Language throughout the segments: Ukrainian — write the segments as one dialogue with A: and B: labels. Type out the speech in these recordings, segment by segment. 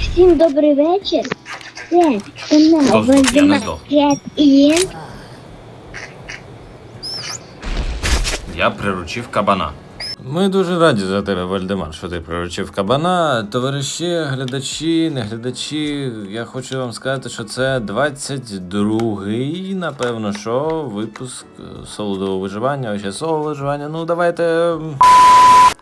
A: Всім добрий вечір. Це канал Вальдемар. Кет і
B: Я приручив кабана.
C: Ми дуже раді за тебе, Вальдемар, що ти приручив кабана. Товариші, глядачі, не глядачі. Я хочу вам сказати, що це 22-й, напевно, що випуск солодового виживання, соло виживання. Ну, давайте.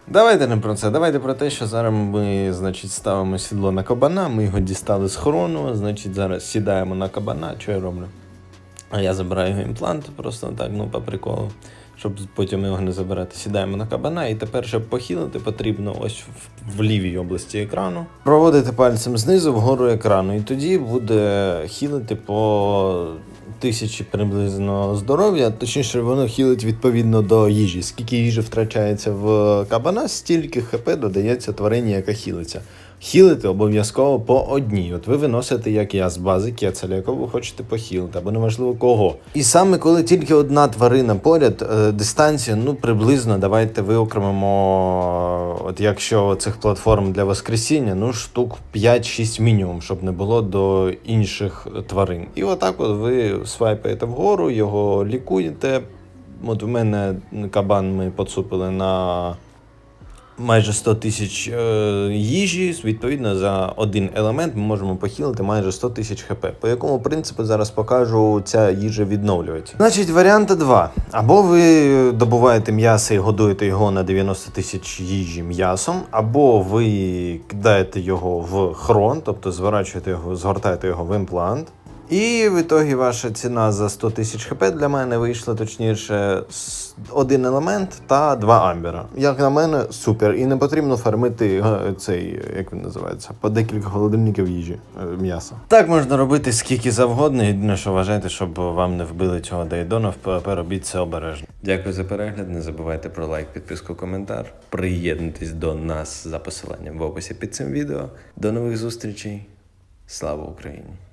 C: Давайте не про це. Давайте про те, що зараз ми, значить, ставимо сідло на кабана, ми його дістали з хорону, значить, зараз сідаємо на кабана. Що я роблю? А я забираю його імплант просто так, ну по приколу, щоб потім його не забирати. Сідаємо на кабана, і тепер, щоб похилити, потрібно ось в, лівій області екрану проводити пальцем знизу вгору екрану. І тоді буде хілити по тисячі приблизно здоров'я. Точніше, воно хілить відповідно до їжі. Скільки їжі втрачається в кабана, стільки хп додається тварині, яка хілиться. Хілити обов'язково по одній. От ви виносите, як я, з бази кецеля, яку ви хочете похилити, або неважливо кого. І саме коли тільки одна тварина поряд, е, дистанція, ну приблизно давайте виокремимо, от якщо цих платформ для воскресіння, ну штук 5-6 мінімум, щоб не було до інших тварин. І отак от ви свайпаєте вгору, його лікуєте. От у мене кабан ми поцупили на майже 100 тисяч е, їжі. Відповідно, за один елемент ми можемо похилити майже 100 тисяч хп. По якому принципу зараз покажу, ця їжа відновлюється. Значить, варіанти два. Або ви добуваєте м'ясо і годуєте його на 90 тисяч їжі м'ясом, або ви кидаєте його в хрон, тобто зворачуєте його, згортаєте його в імплант. І в ітогі ваша ціна за 100 тисяч хп для мене вийшла точніше один елемент та два амбера. Як на мене, супер. І не потрібно фармити е, цей, як він називається, по декілька холодильників їжі е, м'яса. Так можна робити скільки завгодно. Єдине, що вважайте, щоб вам не вбили цього дейдона, впер робіть це обережно. Дякую за перегляд. Не забувайте про лайк, підписку, коментар. Приєднуйтесь до нас за посиланням в описі під цим відео. До нових зустрічей. Слава Україні!